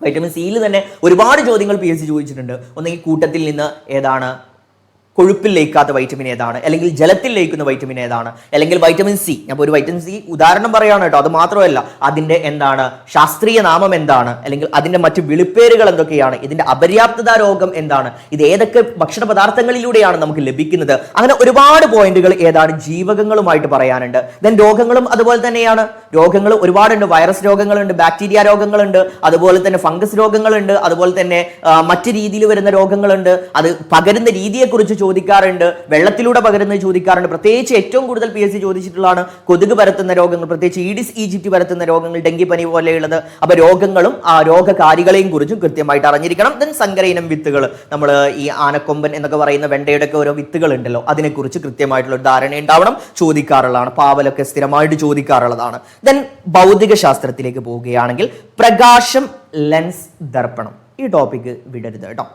[SPEAKER 1] വൈറ്റമിൻ സിയിൽ തന്നെ ഒരുപാട് ചോദ്യങ്ങൾ പി എസ് സി ചോദിച്ചിട്ടുണ്ട്. ഒന്നെങ്കിൽ കൂട്ടത്തിൽ നിന്ന് ഏതാണ്? കൊഴുപ്പിൽ ലയിക്കാത്ത വൈറ്റമിൻ ഏതാണ്? അല്ലെങ്കിൽ ജലത്തിൽ ലയിക്കുന്ന വൈറ്റമിൻ ഏതാണ്? അല്ലെങ്കിൽ വൈറ്റമിൻ സി ഞാൻ ഒരു വൈറ്റമിൻ സി ഉദാഹരണം പറയുകയാണ് കേട്ടോ അത് മാത്രമല്ല അതിന്റെ എന്താണ് ശാസ്ത്രീയ നാമം എന്താണ്? അല്ലെങ്കിൽ അതിന്റെ മറ്റ് വിളിപ്പേരുകൾ എന്തൊക്കെയാണ്? ഇതിന്റെ അപര്യാപ്തത രോഗം എന്താണ്? ഇത് ഏതൊക്കെ ഭക്ഷണ പദാർത്ഥങ്ങളിലൂടെയാണ് നമുക്ക് ലഭിക്കുന്നത്? അങ്ങനെ ഒരുപാട് പോയിന്റുകൾ ഏതാണ് ജീവകങ്ങളുമായിട്ട് പറയാനുണ്ട്. ദെൻ രോഗങ്ങളും അതുപോലെ തന്നെയാണ്. രോഗങ്ങൾ ഒരുപാടുണ്ട്. വൈറസ് രോഗങ്ങളുണ്ട് ബാക്ടീരിയ രോഗങ്ങളുണ്ട് അതുപോലെ തന്നെ ഫംഗസ് രോഗങ്ങളുണ്ട് അതുപോലെ തന്നെ മറ്റു രീതിയിൽ വരുന്ന രോഗങ്ങളുണ്ട്. അത് പകരുന്ന രീതിയെക്കുറിച്ച് ചോദിക്കാറുണ്ട്. വെള്ളത്തിലൂടെ പകരുന്നത് ചോദിക്കാറുണ്ട്. പ്രത്യേകിച്ച് ഏറ്റവും കൂടുതൽ പി എസ് സി ചോദിച്ചിട്ടുള്ളതാണ് കൊതുക് പരത്തുന്ന രോഗങ്ങൾ പ്രത്യേകിച്ച് ഈഡിസ് ഈജിപ്റ്റ് പരത്തുന്ന രോഗങ്ങൾ ഡെങ്കിപ്പനി പോലെയുള്ളത്. അപ്പൊ രോഗങ്ങളും ആ രോഗകാരികളെയും കുറിച്ചും കൃത്യമായിട്ട് അറിഞ്ഞിരിക്കണം. ദെൻ സങ്കര ഇനം വിത്തുകൾ നമ്മൾ ഈ ആനക്കൊമ്പൻ എന്നൊക്കെ പറയുന്ന വെണ്ടയുടെ ഒക്കെ ഓരോ വിത്തുകൾ ഉണ്ടല്ലോ അതിനെക്കുറിച്ച് കൃത്യമായിട്ടുള്ള ഒരു ധാരണ ഉണ്ടാവണം. ചോദിക്കാറുള്ളതാണ്. പാവലൊക്കെ സ്ഥിരമായിട്ട് ചോദിക്കാറുള്ളതാണ്. ദെൻ ഭൗതിക ശാസ്ത്രത്തിലേക്ക് പോവുകയാണെങ്കിൽ പ്രകാശം ലെൻസ് ദർപ്പണം. ഈ ടോപ്പിക്ക് വിടരുത് കേട്ടോ.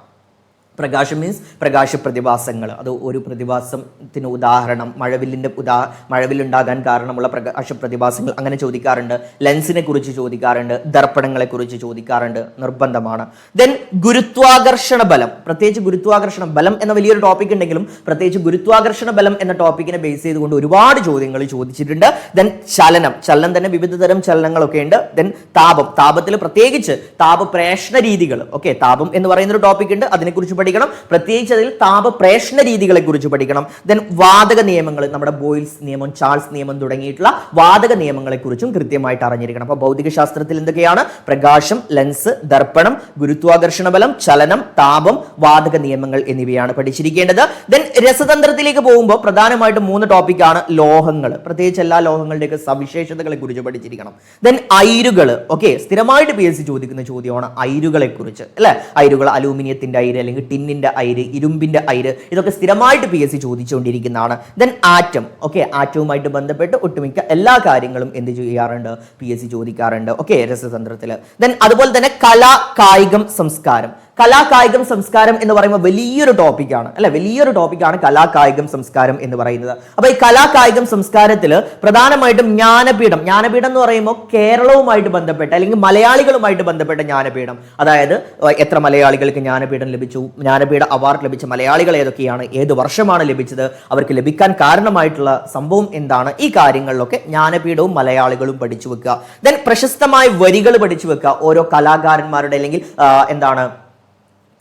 [SPEAKER 1] പ്രകാശം മീൻസ് പ്രകാശ പ്രതിഭാസങ്ങൾ അത് ഒരു പ്രതിഭാസത്തിന് ഉദാഹരണം മഴവില്ലിന്റെ ഉദാ മഴവില്ലുണ്ടാകാൻ കാരണമുള്ള പ്രകാശ പ്രതിഭാസങ്ങൾ അങ്ങനെ ചോദിക്കാറുണ്ട്. ലെൻസിനെ കുറിച്ച് ചോദിക്കാറുണ്ട് ദർപ്പണങ്ങളെ കുറിച്ച് ചോദിക്കാറുണ്ട്. നിർബന്ധമാണ്. ദെൻ ഗുരുത്വാകർഷണ ബലം. പ്രത്യേകിച്ച് ഗുരുത്വാകർഷണ ബലം എന്ന വലിയൊരു ടോപ്പിക് ഉണ്ടെങ്കിലും പ്രത്യേകിച്ച് ഗുരുത്വാകർഷണ ബലം എന്ന ടോപ്പിക്കിനെ ബേസ് ചെയ്തുകൊണ്ട് ഒരുപാട് ചോദ്യങ്ങൾ ചോദിച്ചിട്ടുണ്ട്. ദെൻ ചലനം. ചലനം തന്നെ വിവിധ തരം ചലനങ്ങളൊക്കെ ഉണ്ട്. ദെൻ താപം. താപത്തിൽ പ്രത്യേകിച്ച് താപപ്രേഷണ രീതികൾ ഓക്കെ താപം എന്ന് പറയുന്ന ഒരു ടോപ്പിക് ഉണ്ട്. അതിനെക്കുറിച്ച് പഠിക്കണം. പ്രത്യേകിച്ച് അതിൽ താപപ്രേഷണ രീതികളെ കുറിച്ച് പഠിക്കണം. ദെൻ വാതക നിയമങ്ങൾ നമ്മുടെ ബോയിൽസ് നിയമം ചാൾസ് നിയമം തുടങ്ങിയിട്ടുള്ള വാതക നിയമങ്ങളെ കുറിച്ചും കൃത്യമായിട്ട് അറിഞ്ഞിരിക്കണം. അപ്പോൾ ഭൗതിക ശാസ്ത്രത്തിൽ എന്തൊക്കെയാണ്? പ്രകാശം ലെൻസ് ദർപ്പണം ഗുരുത്വാകർഷണ ബലം ചലനം താപം വാതക നിയമങ്ങൾ എന്നിവയാണ് പഠിച്ചിരിക്കേണ്ടത്. ദെൻ രസതന്ത്രത്തിലേക്ക് പോകുമ്പോൾ പ്രധാനമായിട്ടും മൂന്ന് ടോപ്പിക് ആണ് ലോഹങ്ങൾ. പ്രത്യേകിച്ച് എല്ലാ ലോഹങ്ങളുടെയൊക്കെ സവിശേഷതകളെ കുറിച്ച് പഠിച്ചിരിക്കണം. ദെൻ അയിരുകൾ ഓക്കെ സ്ഥിരമായിട്ട് പി എസ് ചോദിക്കുന്ന ചോദ്യമാണ് അയിരുകളെ കുറിച്ച് അല്ലെ? അയിരുകൾ അലൂമിനിയത്തിന്റെ അയിര് അല്ലെങ്കിൽ ടിന്നിന്റെ അയിര് ഇരുമ്പിന്റെ അയിര് ഇതൊക്കെ സ്ഥിരമായിട്ട് പി എസ് സി ചോദിച്ചുകൊണ്ടിരിക്കുന്നതാണ്. ദെൻ ആറ്റം ഓക്കെ ആറ്റവുമായിട്ട് ബന്ധപ്പെട്ട് ഒട്ടുമിക്ക എല്ലാ കാര്യങ്ങളും എന്ത് ചെയ്യാറുണ്ട്? പി എസ് സി ചോദിക്കാറുണ്ട് ഓക്കെ രസതന്ത്രത്തിൽ ദെൻ അതുപോലെ തന്നെ കലാ കായികം സംസ്കാരം. കലാകായികം സംസ്കാരം എന്ന് പറയുമ്പോൾ വലിയൊരു ടോപ്പിക്കാണ്. അല്ലെ? വലിയൊരു ടോപ്പിക്കാണ് കലാകായികം സംസ്കാരം എന്ന് പറയുന്നത്. അപ്പൊ ഈ കലാകായികം സംസ്കാരത്തിൽ പ്രധാനമായിട്ടും ജ്ഞാനപീഠം ജ്ഞാനപീഠം എന്ന് പറയുമ്പോൾ കേരളവുമായിട്ട് ബന്ധപ്പെട്ട അല്ലെങ്കിൽ മലയാളികളുമായിട്ട് ബന്ധപ്പെട്ട ജ്ഞാനപീഠം. അതായത് എത്ര മലയാളികൾക്ക് ജ്ഞാനപീഠം ലഭിച്ചു? ജ്ഞാനപീഠ അവാർഡ് ലഭിച്ച മലയാളികൾ ഏതൊക്കെയാണ്? ഏത് വർഷമാണ് ലഭിച്ചത്? അവർക്ക് ലഭിക്കാൻ കാരണമായിട്ടുള്ള സംഭവം എന്താണ്? ഈ കാര്യങ്ങളിലൊക്കെ ജ്ഞാനപീഠവും മലയാളികളും പഠിച്ചു വെക്കുക. ദെൻ പ്രശസ്തമായ വരികൾ പഠിച്ചു വെക്കുക. ഓരോ കലാകാരന്മാരുടെ അല്ലെങ്കിൽ എന്താണ്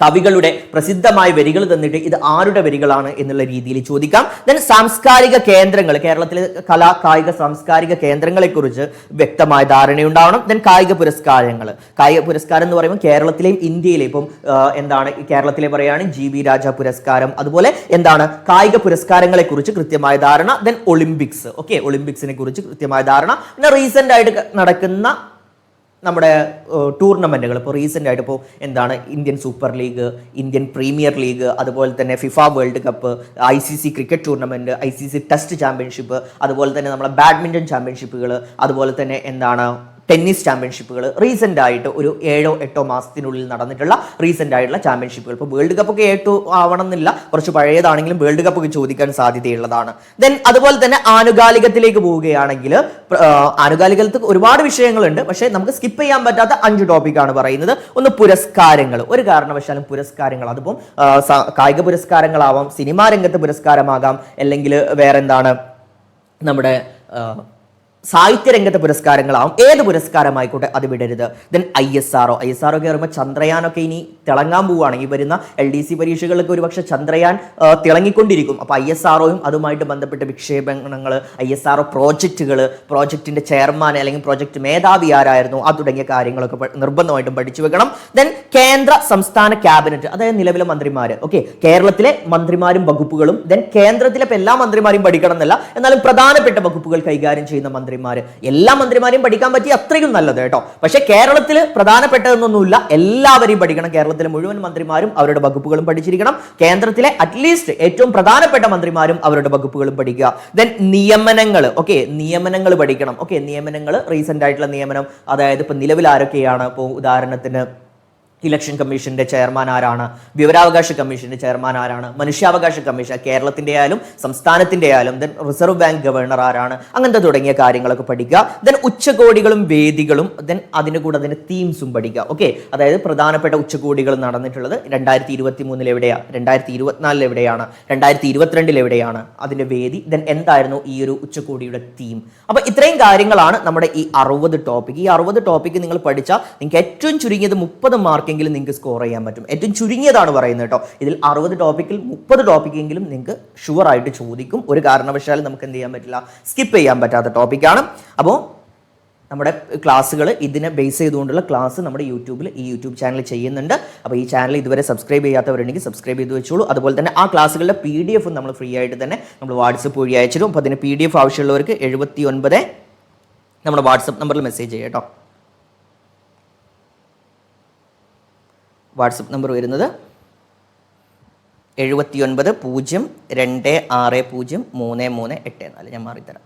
[SPEAKER 1] കവികളുടെ പ്രസിദ്ധമായ വരികൾ തന്നിട്ട് ഇത് ആരുടെ വരികളാണ് എന്നുള്ള രീതിയിൽ ചോദിക്കാം. ദെൻ സാംസ്കാരിക കേന്ദ്രങ്ങൾ കേരളത്തിലെ കലാ കായിക സാംസ്കാരിക കേന്ദ്രങ്ങളെക്കുറിച്ച് വ്യക്തമായ ധാരണയുണ്ടാവണം. ദെൻ കായിക പുരസ്കാരങ്ങൾ. കായിക പുരസ്കാരം എന്ന് പറയുമ്പോൾ കേരളത്തിലെയും ഇന്ത്യയിലെയും ഇപ്പം എന്താണ് കേരളത്തിലെ പറയുകയാണ് ജി വി രാജ പുരസ്കാരം. അതുപോലെ എന്താണ് കായിക പുരസ്കാരങ്ങളെ കുറിച്ച് കൃത്യമായ ധാരണ. ദെൻ ഒളിമ്പിക്സ് ഓക്കെ ഒളിമ്പിക്സിനെ കുറിച്ച് കൃത്യമായ ധാരണ. പിന്നെ റീസെന്റ് ആയിട്ട് നടക്കുന്ന നമ്മുടെ ടൂർണമെന്റുകൾ ഇപ്പോൾ റീസെന്റ് ആയിട്ട് ഇപ്പോൾ എന്താണ് Indian super league Indian premier league അതുപോലെ തന്നെ FIFA world cup I C C cricket tournament I C C test championship അതുപോലെ തന്നെ നമ്മുടെ ബാഡ്മിന്റൺ ചാമ്പ്യൻഷിപ്പുകൾ അതുപോലെ തന്നെ എന്താണ് ടെന്നീസ് ചാമ്പ്യൻഷിപ്പുകൾ റീസെന്റ് ആയിട്ട് ഒരു ഏഴോ എട്ടോ മാസത്തിനുള്ളിൽ നടന്നിട്ടുള്ള റീസെന്റ് ആയിട്ടുള്ള ചാമ്പ്യൻഷിപ്പുകൾ. ഇപ്പോൾ വേൾഡ് കപ്പ് ഒക്കെ ആവണം എന്നില്ല കുറച്ച് പഴയതാണെങ്കിലും വേൾഡ് കപ്പ് ഒക്കെ ചോദിക്കാൻ സാധ്യതയുള്ളതാണ്. ദെൻ അതുപോലെ തന്നെ ആനുകാലികത്തിലേക്ക് പോവുകയാണെങ്കിൽ ആനുകാലികത്തിൽ ഒരുപാട് വിഷയങ്ങളുണ്ട്. പക്ഷേ നമുക്ക് സ്കിപ്പ് ചെയ്യാൻ പറ്റാത്ത അഞ്ച് ടോപ്പിക്കാണ് പറയുന്നത്. ഒന്ന് പുരസ്കാരങ്ങൾ. ഒരു കാരണവശാലും പുരസ്കാരങ്ങൾ അതിപ്പം കായിക പുരസ്കാരങ്ങളാവാം സിനിമാ രംഗത്ത് പുരസ്കാരമാകാം അല്ലെങ്കിൽ വേറെന്താണ് നമ്മുടെ സാഹിത്യരംഗത്തെ പുരസ്കാരങ്ങളാവും. ഏത് പുരസ്കാരമായിക്കോട്ടെ അത് വിടരുത്. Then I S R O I S R ഒക്കെ പറയുമ്പോൾ ചന്ദ്രയാനൊക്കെ ഇനി തിളങ്ങാൻ പോവുകയാണ് ഈ വരുന്ന എൽ ഡി സി പരീക്ഷകളിലൊക്കെ ഒരുപക്ഷെ ചന്ദ്രയാൻ തിളങ്ങിക്കൊണ്ടിരിക്കും. അപ്പോൾ ഐ എസ് ആർ ഒയും അതുമായിട്ട് ബന്ധപ്പെട്ട വിക്ഷേപണങ്ങൾ ഐ എസ് ആർ ഒ പ്രോജക്റ്റുകൾ പ്രോജക്റ്റിന്റെ ചെയർമാൻ അല്ലെങ്കിൽ പ്രോജക്റ്റ് മേധാവി ആരായിരുന്നു അത് തുടങ്ങിയ കാര്യങ്ങളൊക്കെ നിർബന്ധമായിട്ടും പഠിച്ചു വെക്കണം. ദെൻ കേന്ദ്ര സംസ്ഥാന ക്യാബിനറ്റ് അതായത് നിലവിലെ മന്ത്രിമാർ ഓക്കെ കേരളത്തിലെ മന്ത്രിമാരും വകുപ്പുകളും ദെൻ കേന്ദ്രത്തിലെ എല്ലാ മന്ത്രിമാരും പഠിക്കണം എന്നല്ല എന്നാലും പ്രധാനപ്പെട്ട വകുപ്പുകൾ കൈകാര്യം ചെയ്യുന്ന മന്ത്രിമാർ മന്ത്രിമാർ എല്ലാ മന്ത്രിമാരെയും പഠിക്കാൻ പറ്റി അത്രയും നല്ലത് കേട്ടോ. പക്ഷേ കേരളത്തിൽ പ്രധാനപ്പെട്ടതെന്നൊന്നുമില്ല. എല്ലാവരെയും പഠിക്കണം. കേരളത്തിലെ മുഴുവൻ മന്ത്രിമാരും അവരുടെ വകുപ്പുകളും പഠിച്ചിരിക്കണം. കേന്ദ്രത്തിലെ അറ്റ്ലീസ്റ്റ് ഏറ്റവും പ്രധാനപ്പെട്ട മന്ത്രിമാരും അവരുടെ വകുപ്പുകളും പഠിക്കുക. ദെൻ നിയമനങ്ങൾ ഓക്കെ നിയമനങ്ങൾ പഠിക്കണം. ഓക്കെ നിയമനങ്ങൾ റീസെന്റ് ആയിട്ടുള്ള നിയമനം. അതായത് ഇപ്പം നിലവിൽ ആരൊക്കെയാണ്? ഇപ്പോൾ ഉദാഹരണത്തിന് ഇലക്ഷൻ കമ്മീഷന്റെ ചെയർമാൻ ആരാണ്? വിവരാവകാശ കമ്മീഷന്റെ ചെയർമാൻ ആരാണ്? മനുഷ്യാവകാശ കമ്മീഷൻ കേരളത്തിന്റെ ആയാലും സംസ്ഥാനത്തിന്റെ ആയാലും ദെൻ റിസർവ് ബാങ്ക് ഗവർണർ ആരാണ്? അങ്ങനത്തെ തുടങ്ങിയ കാര്യങ്ങളൊക്കെ പഠിക്കുക. ദെൻ ഉച്ചകോടികളും വേദികളും ദെൻ അതിന് കൂടെ അതിന്റെ തീംസും പഠിക്കുക. ഓക്കെ അതായത് പ്രധാനപ്പെട്ട ഉച്ചകോടികൾ നടന്നിട്ടുള്ളത് രണ്ടായിരത്തി ഇരുപത്തി മൂന്നിൽ എവിടെയാണ്? രണ്ടായിരത്തി ഇരുപത്തിനാലിൽ എവിടെയാണ്? രണ്ടായിരത്തി ഇരുപത്തിരണ്ടിൽ എവിടെയാണ് അതിന്റെ വേദി ദെൻ എന്തായിരുന്നു ഈ ഒരു ഉച്ചകോടിയുടെ തീം അപ്പൊ ഇത്രയും കാര്യങ്ങളാണ് നമ്മുടെ ഈ അറുപത് ടോപ്പിക് ഈ അറുപത് ടോപ്പിക് നിങ്ങൾ പഠിച്ചാൽ നിങ്ങൾക്ക് ഏറ്റവും ചുരുങ്ങിയത് മുപ്പത് മാർക്കെങ്കിലും നിങ്ങൾക്ക് സ്കോർ ചെയ്യാൻ പറ്റും. ഏറ്റവും ചുരുങ്ങിയതാണ് പറയുന്നത് കേട്ടോ. ഇതിൽ അറുപത് ടോപ്പിക്കിൽ മുപ്പത് ടോപ്പിക്കെങ്കിലും നിങ്ങൾക്ക് ഷുവർ ആയിട്ട് ചോദിക്കും. ഒരു കാരണവശാലും നമുക്ക് എന്ത് ചെയ്യാൻ പറ്റില്ല. സ്കിപ്പ് ചെയ്യാൻ പറ്റാത്ത ടോപ്പിക്കാണ് അപ്പോൾ നമ്മുടെ ക്ലാസ്സുകൾ ഇതിനെ ബേസ് ചെയ്തുകൊണ്ടുള്ള ക്ലാസ് നമ്മുടെ യൂട്യൂബിൽ ഈ യൂട്യൂബ് ചാനൽ ചെയ്യുന്നുണ്ട്. അപ്പോൾ ഈ ചാനൽ ഇതുവരെ സബ്സ്ക്രൈബ് ചെയ്യാത്തവരുണ്ടെങ്കിൽ സബ്സ്ക്രൈബ് ചെയ്ത് വെച്ചോളൂ. അതുപോലെ തന്നെ ആ ക്ലാസ്സുകളുടെ പി ഡി എഫും നമ്മൾ ഫ്രീ ആയിട്ട് തന്നെ നമ്മൾ വാട്സപ്പ് വഴി അയച്ചിടും. അപ്പോൾ അതിന് പി ഡി എഫ് ആവശ്യമുള്ളവർക്ക് എഴുപത്തി ഒൻപത് നമ്മുടെ വാട്സപ്പ് നമ്പറിൽ മെസ്സേജ് ചെയ്യാം കേട്ടോ. വാട്സപ്പ് നമ്പർ വരുന്നത് എഴുപത്തി ഒൻപത് പൂജ്യം രണ്ട് ആറ് പൂജ്യം മൂന്ന് മൂന്ന് എട്ട് നാല്. ഞാൻ മാറിത്തരാം.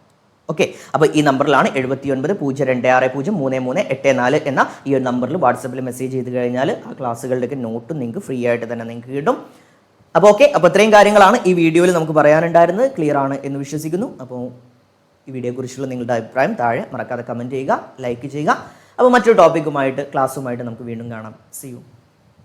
[SPEAKER 1] ഓക്കെ അപ്പോൾ ഈ നമ്പറിലാണ് എഴുപത്തി ഒൻപത് പൂജ്യം രണ്ട് ആറ് പൂജ്യം മൂന്ന് മൂന്ന് എട്ട് നാല് എന്ന ഈ ഒരു നമ്പറിൽ വാട്സപ്പിൽ മെസ്സേജ് ചെയ്ത് കഴിഞ്ഞാൽ ആ ക്ലാസ്സുകളുടെയൊക്കെ നോട്ടും നിങ്ങൾക്ക് ഫ്രീ ആയിട്ട് തന്നെ നിങ്ങൾക്ക് കിട്ടും. അപ്പോൾ ഓക്കെ അപ്പോൾ ഇത്രയും കാര്യങ്ങളാണ് ഈ വീഡിയോയിൽ നമുക്ക് പറയാനുണ്ടായിരുന്നത്. ക്ലിയർ ആണ് എന്ന് വിശ്വസിക്കുന്നു. അപ്പോൾ ഈ വീഡിയോ വീഡിയോയെക്കുറിച്ചുള്ള നിങ്ങളുടെ അഭിപ്രായം താഴെ മറക്കാതെ കമന്റ് ചെയ്യുക ലൈക്ക് ചെയ്യുക. അപ്പോൾ മറ്റൊരു ടോപ്പിക്കുമായിട്ട് ക്ലാസ്സുമായിട്ട് നമുക്ക് വീണ്ടും കാണാം. C U